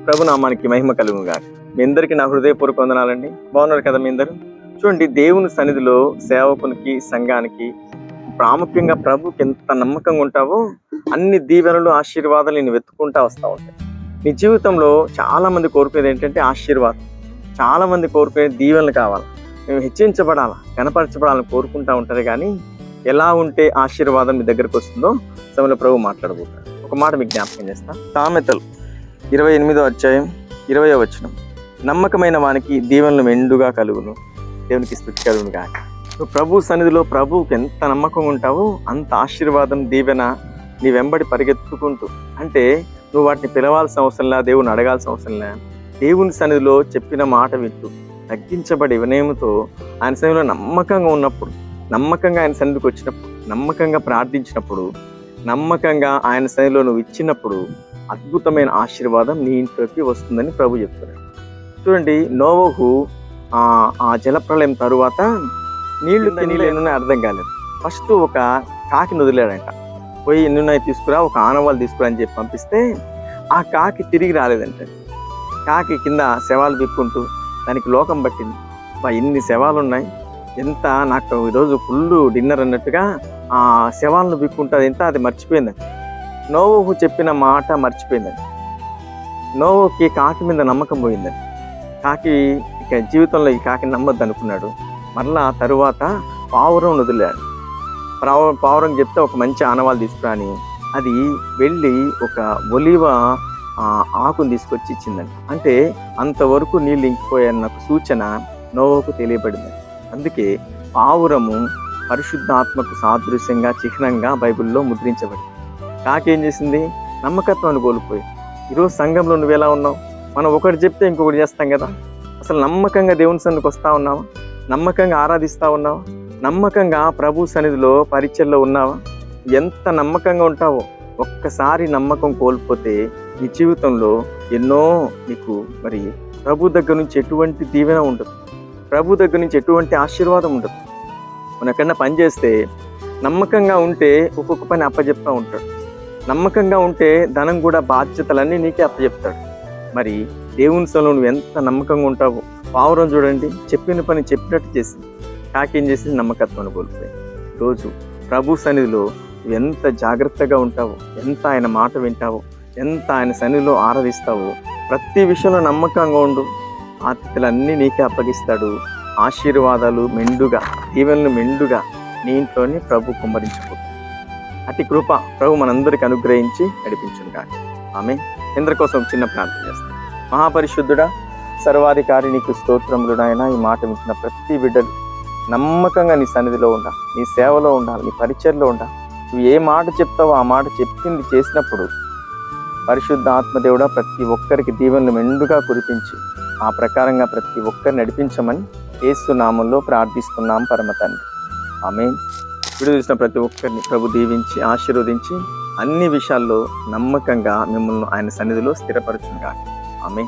ప్రభు నామానికి మహిమ కలుగు గాక మీ అందరికీ నా హృదయపూర్వక వందనాలండి. బాగున్నారు కదా మీ అందరూ? చూడండి దేవుని సన్నిధిలో సేవకునికి సంఘానికి ప్రాముఖ్యంగా ప్రభుకి ఎంత నమ్మకంగా ఉంటావో అన్ని దీవెనలు ఆశీర్వాదాలు నేను వెతుక్కుంటా వస్తూ ఉంటాయి. నీ జీవితంలో చాలామంది కోరుకునేది ఏంటంటే ఆశీర్వాదం. చాలామంది కోరుకునేది దీవెనలు కావాలి. మేము హెచ్చించబడాలా కనపరచబడాలని కోరుకుంటా ఉంటారు కానీ ఎలా ఉంటే ఆశీర్వాదం మీ దగ్గరకు వస్తుందో సమయంలో ప్రభు మాట్లాడబోతారు ఒక మాట మీకు జ్ఞాపకం చేస్తా. సామెతలు ఇరవై ఎనిమిదో అధ్యాయం ఇరవయో వచనం. నమ్మకమైన వానికి దీవెనలు మెండుగా కలుగును. దేవునికి స్థుతి కలుగును కాక నువ్వు ప్రభు సన్నిధిలో ప్రభువుకి ఎంత నమ్మకం ఉంటావో అంత ఆశీర్వాదం దీవెన నీ వెంబడి పరిగెత్తుకుంటూ. అంటే నువ్వు వాటిని పిలవాల్సిన అవసరంలా దేవుని అడగాల్సిన అవసరంలా దేవుని సన్నిధిలో చెప్పిన మాట వింటూ తగ్గించబడి వినయముతో ఆయన సన్నిధిలో నమ్మకంగా ఉన్నప్పుడు నమ్మకంగా ఆయన సన్నిధికి వచ్చినప్పుడు నమ్మకంగా ప్రార్థించినప్పుడు నమ్మకంగా ఆయన సన్నిధిలో నువ్వు ఇచ్చినప్పుడు అద్భుతమైన ఆశీర్వాదం నీ ఇంట్లోకి వస్తుందని ప్రభు చెప్తున్నాడు. చూడండి నోవహు ఆ ఆ జలప్రలయం తరువాత నీళ్ళు నీళ్ళు. అర్థం కాలేదు. ఫస్ట్ ఒక కాకిని వదిలాడంట పోయి ఎన్నున్నాయి తీసుకురా ఒక ఆనవాళ్ళు తీసుకురా అని చెప్పి పంపిస్తే ఆ కాకి తిరిగి రాలేదంట. కాకి కింద శవాలు విక్కుంటూ దానికి లోకం పట్టింది. బా ఇన్ని శవాలు ఉన్నాయి ఎంత నాకు ఈరోజు ఫుల్ డిన్నర్ అన్నట్టుగా ఆ శవాలను విక్కుంటుంది ఎంత? అది మర్చిపోయిందండి నోవుకు చెప్పిన మాట మర్చిపోయిందండి. నోవుకి కాకి మీద నమ్మకం పోయిందండి. కాకి ఇక జీవితంలో ఈ కాకి నమ్మద్దు అనుకున్నాడు మరలా తరువాత పావురం వదిలాడు. పావు పావురం చెప్తే ఒక మంచి ఆనవాళ్ళు తీసుకురాని అది వెళ్ళి ఒక ఒలివ ఆకును తీసుకొచ్చి ఇచ్చిందండి. అంటే అంతవరకు నీళ్ళు ఇంకిపోయాయన్న ఒక సూచన నోవకు తెలియబడింది. అందుకే పావురము పరిశుద్ధాత్మకు సాదృశ్యంగా చిహ్నంగా బైబిల్లో ముద్రించబడింది. కాకేం చేసింది? నమ్మకత్వాన్ని కోల్పోయి. ఈరోజు సంఘంలో నువ్వు ఎలా ఉన్నావు? మనం ఒకటి చెప్తే ఇంకొకటి చేస్తాం కదా. అసలు నమ్మకంగా దేవుని సన్నిధికి వస్తూ ఉన్నావా? నమ్మకంగా ఆరాధిస్తూ ఉన్నావా? నమ్మకంగా ప్రభు సన్నిధిలో పరిచయలో ఉన్నావా? ఎంత నమ్మకంగా ఉంటావో ఒక్కసారి నమ్మకం కోల్పోతే నీ జీవితంలో ఎన్నో నీకు మరి ప్రభు దగ్గర నుంచి ఎటువంటి దీవెన ఉండదు. ప్రభు దగ్గర నుంచి ఎటువంటి ఆశీర్వాదం ఉండదు. మనం ఎక్కడన్నా పని చేస్తే నమ్మకంగా ఉంటే ఒక్కొక్క పని అప్పచెప్తా ఉంటాడు. నమ్మకంగా ఉంటే ధనం కూడా బాధ్యతలన్నీ నీకే అప్పచెప్తాడు. మరి దేవుని సలో నువ్వు ఎంత నమ్మకంగా ఉంటావో పావురం చూడండి చెప్పిన పని చెప్పినట్టు చేసింది. కాకేం చేసింది? నమ్మకత్వాన్ని కోల్పోయి రోజు ప్రభు సన్నిధిలో నువ్వు ఎంత జాగ్రత్తగా ఉంటావో ఎంత ఆయన మాట వింటావో ఎంత ఆయన సన్నిధిలో ఆరాధిస్తావో ప్రతి విషయంలో నమ్మకంగా ఉండు. ఆతిథ్యులన్నీ నీకే అప్పగిస్తాడు. ఆశీర్వాదాలు మెండుగా దీవెనలు మెండుగా నీ ఇంట్లోని ప్రభు కుమ్మరించుకో అతి కృప ప్రభు మనందరికి అనుగ్రహించి నడిపించును ఆమె ఇంద్ర కోసం చిన్న ప్రార్థన చేస్తాం. మహాపరిశుద్ధుడా సర్వాధికారి నీకు స్తోత్రములు నాయన ఈ మాట ఇచ్చిన ప్రతి బిడ్డలు నమ్మకంగా నీ సన్నిధిలో ఉండాలి నీ సేవలో ఉండాలి నీ పరిచయలో ఉండాలి నువ్వు ఏ మాట చెప్తావో ఆ మాట చెప్పింది చేసినప్పుడు పరిశుద్ధ ఆత్మదేవుడా ప్రతి ఒక్కరికి దీవెనలు మెండుగా కురిపించి ఆ ప్రకారంగా ప్రతి ఒక్కరిని నడిపించమని ఏసునామంలో ప్రార్థిస్తున్నాం పరమ తండ్రి. ఆమె వీడియో చూసిన ప్రతి ఒక్కరిని ప్రభు దీవించి ఆశీర్వదించి అన్ని విషయాల్లో నమ్మకంగా మిమ్మల్ని ఆయన సన్నిధిలో స్థిరపరచుగా ఆమె